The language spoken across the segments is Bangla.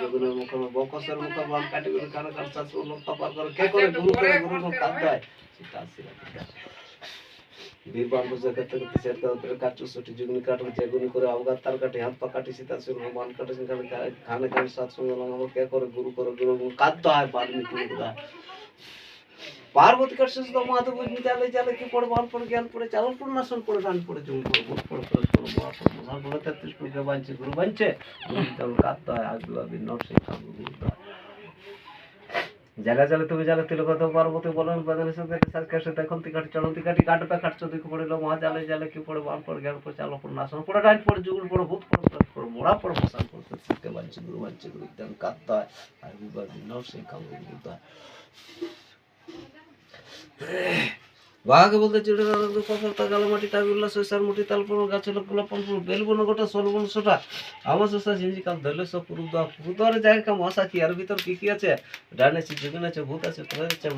জগুনের মুখে বকসের মুখে বান কাটি করে কান শাস্ত্র লোক তপার করে, কে করে গুরু করে, গুরু লোক কাট দেয়। সীতা বুঝে সেট করে জুগনি কাটু জেগুনি করে অবগাত তার কাটি, হাত পা কাটি, সীতা সির বান কাটে কানে খানে কান শাস্ত্র লোক কে করে গুরু করে, গুরু কাট দেয় বাল্মীকি মুদ্রা পার্বতী কৃষ্ণ তো মাধব বিদ্যালে জালে কি পড়ে, বাল পড়ে, জ্ঞান পড়ে চালন পড়ে নাশন পড়ে, গান পড়ে চুল পড়ে পড়ে পড়ে পড়ে পড়ে পড়ে পড়ে বাঞ্চে তেমন কাঁদতে হয় আজ দুয়াবি নরসিং খাব গুরু জায়গা জালে তুমি জালে তিল কত পার্বতী বলন বাদনে সাথে সাজ কাছে দেখুন তি কাটি চলন তি কাটি পে কাট চোদি পড়িল মহা জালে জালে কি পড়ে বাল পড়ে জ্ঞান পড়ে চালন পড়ে নাশন পড়ে ডাইন পড়ে যুগুল পড়ে ভূত পড়ে পড়ে মোড়া পড়ে মশাল পড়ে শিখতে বাঞ্চে গুরু বাঞ্চে গুরু কাঁদতে হয় আর দুয়াবি নরসিং খাব গুরু বাঘ বলতে চিড়ে কপালতা গালামাটি তাগুল্লা সৈসার মুটি তালপুর গাছে লোকগুলো পনপুর বেলবন গোটা সলবন সোটা আমার সসা জিঞ্জি কাল, ধরলে সব পুরু দা পুরুদারে জায়গা, কাম মশা কি, আর ভিতর কি কি আছে? ডানে আছে ভূত আছে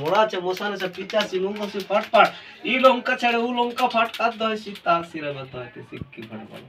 মোড়া আছে, মশান আছে পিচা আছে নুঙ্গ ফাট ফাট ই লঙ্কা ছাড়ে ও লঙ্কা ফাট কাদ দয়, সীতা সিরা বেত সিক্কি, ফাট, বলো।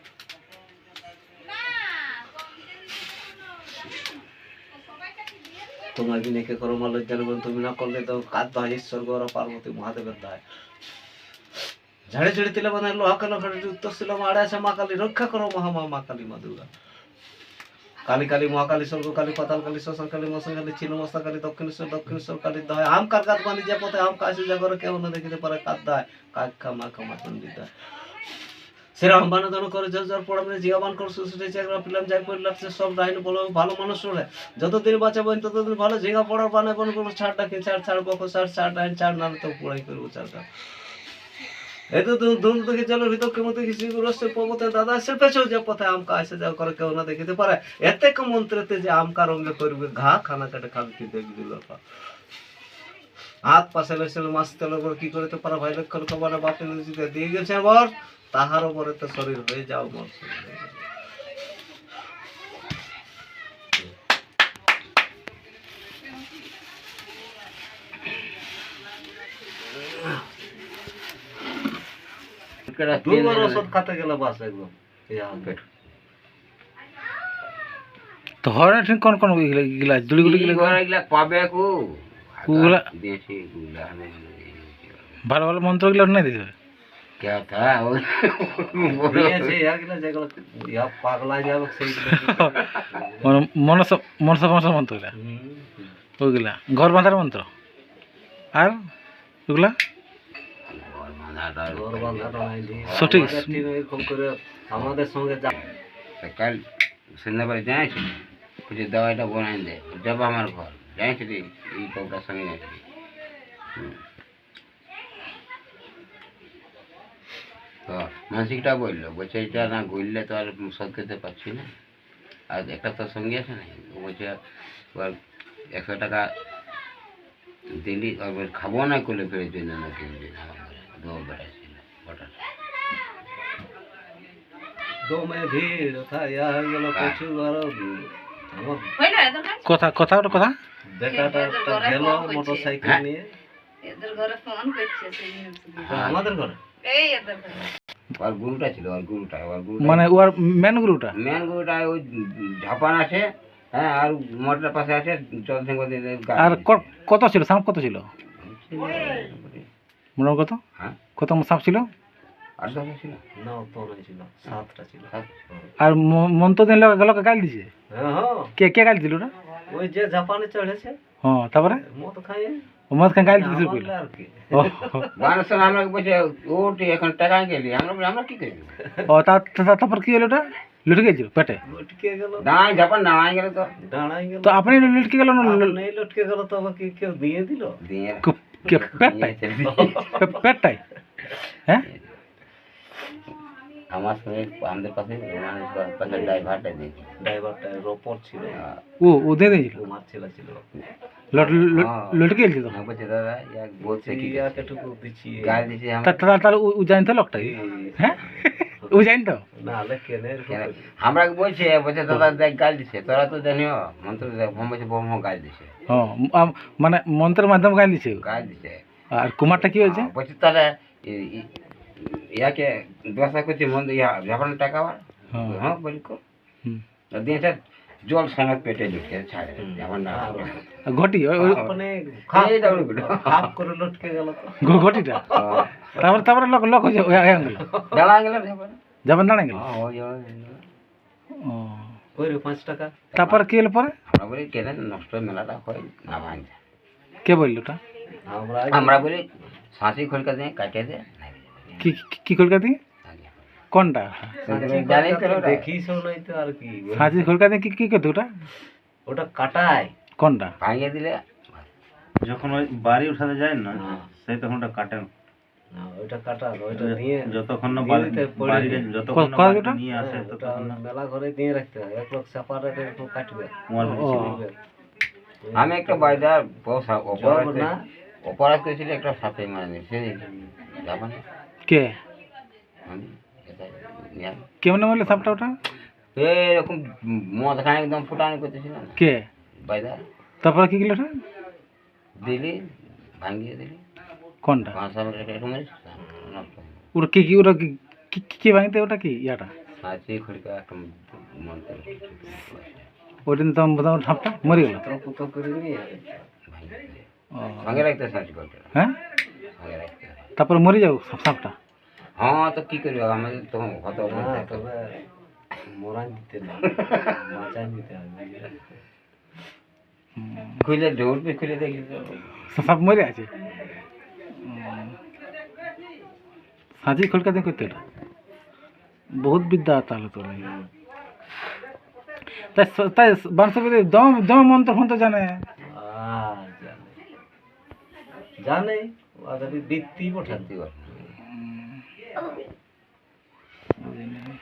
তোমার বিনেকে করো মালজ্জার বল তুমি না করলে তো কাদ হয় ঈশ্বর গৌর পার্বতী মহাদেবের দায়। ঝাড়ে ঝাড়ে তিলে বানায় লোহা কালো ঘাটে উত্তর ছিল মাড়ে আছে মা কালী, রক্ষা করো মহামা মা কালী মা দুর্গা কালী কালী মহাকালী স্বর্গ কালী, পাতাল কালী শ্মশান কালী মশান কালী, ছিল মস্তা কালী দক্ষিণেশ্বর দক্ষিণেশ্বর কালী দয়। আম কার কাত বানি যে পথে, আম কাশি যা করে কেউ না দেখিতে পারে কাদ দায়। কাক কামা কামা বানাদানো করে করে সুসুটে যাই সব বলো, ভালো মানুষ ওরে যতদিন ততদিন ভালো পড়ার বন করব ছাড় ছাড় ছাড় ছাড় ডাইন, ছাড় না তো পড়াই করব ছাড়টা এই তো ধুম জলের ভিতর কেমন পবতে দাদা সে পেছো যে পথে আমকা আসে যাও করে, কেউ না দেখিতে পারে। এতে মন্ত্রেতে যে আমকা রঙ্গে করবে, ঘা, খানা কাটে খাবে দেখবি হাত পাশে তেল করে কি করে তো পারা ভাই লক্ষণ কমানে বাপে নিজেকে দিয়ে গেছে আবার তাহার উপরে তো শরীর হয়ে যাও মোর। দুবার ওষুধ খাতে গেলে বাস একদম পেট তো হরে ঠিক কোন কোন গিলা দুলি গুলি গিলা পাবে কু ভালো ভালো ভালো মন্ত্রগুলো না দিতে হবে? মনসা ঘর বাঁধার মন্ত্র আর? ওগুলা সঠিক। আমাদের সঙ্গে কাল সন্ধ্যাবেলা জানিস দেয় আমার ঘর। এই সঙ্গে তো মানসিকটা বলল বলছে এটা না ঘুরলে তো আর শোধ করতে পারছি না। আর একটা তোর সঙ্গে আছে না? ও বলছে এবার একশো টাকা দিলি এবার খাব না করলে ফেরত জন্য না কেউ জন্য আমার দৌড় বেড়াচ্ছিল হঠাৎ দো মে ভিড় ইয়া হয়ে। কথা কথা ওটা কথা? বেটাটা একটা গেল মোটর সাইকেল হ্যাঁ। নিয়ে এদের ঘরে ফোন করছে সেই হ্যাঁ, আমাদের ঘরে। এই এদের ঘরে। ওর গুরুটা ছিল ওর গুরুটা মানে ওর মেন গুরুটা? মেন গুরুটা ওই ঝাপান আছে হ্যাঁ আর মোটরের পাশে আছে আর কত ছিল? সাপ কত ছিল? কত? হ্যাঁ। কত সাপ ছিল? আর। আর মন্ত্র দিন লোকে গাল দিছে হ্যাঁ হ্যাঁ। কে কে গাল দিল ওটা? ওই যে জাপানে চড়েছে হ্যাঁ তারপরে? মদ খাইয়ে ও মদ খান গাল দিতে শুরু আমাদের করল আর কি। ও। বানের সঙ্গে আমরা বলছে ওটি এখন টাকা গেলি আমরা বলি, আমরা কি করব ও তা- তা- তারপর কি হলো ওটা? লুটে গেছিল পেটে? লটকে গেল। দাঁড়াই ঝাপান দাঁড়াই গেলে তো। দাঁড়াই গেল। তো আপনি লুটকে গেল না ল- নেই লটকে গেল তো আবার কি কেউ দিয়ে দিল? দিয়ে কু- কে- পেটটাই। পে- পেটটাই। হ্যাঁ? আমার সঙ্গে আমাদের পাশে মানে পাশে ড্রাইভারটা দেখি ড্রাইভারটা রোপর ছিল। ও ও দিয়ে দিয়েছিল কুমার ছেলে ছিল। লট লট- হ্যাঁ। লটকে গেছিল আমি বলছি দাদা এক বলছে কি? ইয়াকেটুকু দিচ্ছি। গায়ে দিছি আমি তা তা- ও- জানতো লোকটাকে হ্যাঁ? ও জানতো না হলে কেনে আমরা বলছে বলছে দাদা দেখ গাল দিছে তোরা তো জানিও মন্ত্র দেখ ভম বলছে বম গাল দিছে ও আম- মানে মন্ত্রের মাধ্যমে গাইল দিছে। গাল দিছে আর কুমারটা কি হয়েছে? হ্যাঁ, বলছি তাহলে ই- ই- ইয়াকে দশা করছি মন্দ ইয়া যখন টাকা আবার হ্যাঁ। হ্যাঁ বলি কো হুম। দিয়েছে জল সঙ্গে পেটে ঢুকে ছাড়ে যখন না আর ঘটি ওই- ওই মানে এই ডাবলু গুলো। খাপ করে লটকে গেল তো ঘ- ঘটিটা তারপরে তারপরে লোক লোক হয়েছে ওই হয়ে গেল দাঁড়া গেল যখন যাবেন দাঁড়া গেল হ্যাঁ, ওই ওই ও ওই রে পাঁচ টাকা তারপরে কি হলো পরে আমরা বলি কেন নষ্ট মেলাটা হয় না ভাঙছে কে বলল ওটা আমরা আমরা বলি শাঁসি খোলকা দিয়ে কাটিয়ে দে কি কোনটা? জানি তো আর কি। সাঁচি কলকা দিয়ে কি কি করতো ওটা? ওটা কাটায়। কোনটা? ভাঙিয়ে দিলে যখন ওই বাড়ি উঠাতে যায় না হ্যাঁ। সেই তখন ওটা ওইটা কাটা ওইটা নিয়ে যতক্ষণ না বাড়িতে যতক্ষণ না বাড়িতে নিয়ে আসে হ্যাঁ, ততক্ষণ না মেলা ঘরে দিয়ে রাখতে হয়। এক লোক সেপারেট একটু কাটবে। আমি একটা বাইদার জব অপরাধ না অপরাধ করেছিল একটা সাথে মানে সে যাবে না কে? নিয়ে কেমন বললে সাপটা ওটা? এরকম মদ খানে একদম ফুটানি করতেছিল কে? বাইদা। তারপরে কি গেল ওটা? দিলি ভাঙিয়ে দিলি। কোনটা? ওটা কি কি ওটা কি- কি কি- কি ভাঙতে ওটা কি ইয়াটা? ওইটা তো বোধহয় সাপটা মরে গেল। হ্যাঁ? তারপরে মরে সাপ- সাপটা। হ্যাঁ তো কি করব? আমাদের তো কত তবে মোরান দিতে না মাচান দিতে হবে। খুলে দৌড়বে খুলে দেখি সাপ মরে আছে? সাজি খোলকা দিয়ে করতে বহুত বিদ্যা তাহলে তো। তাই তাই বাংশপতি দম দম মন্ত্র ফন্ত্র জানে। জানে। আগামী বৃত্তি পঠান। বুঝিনি।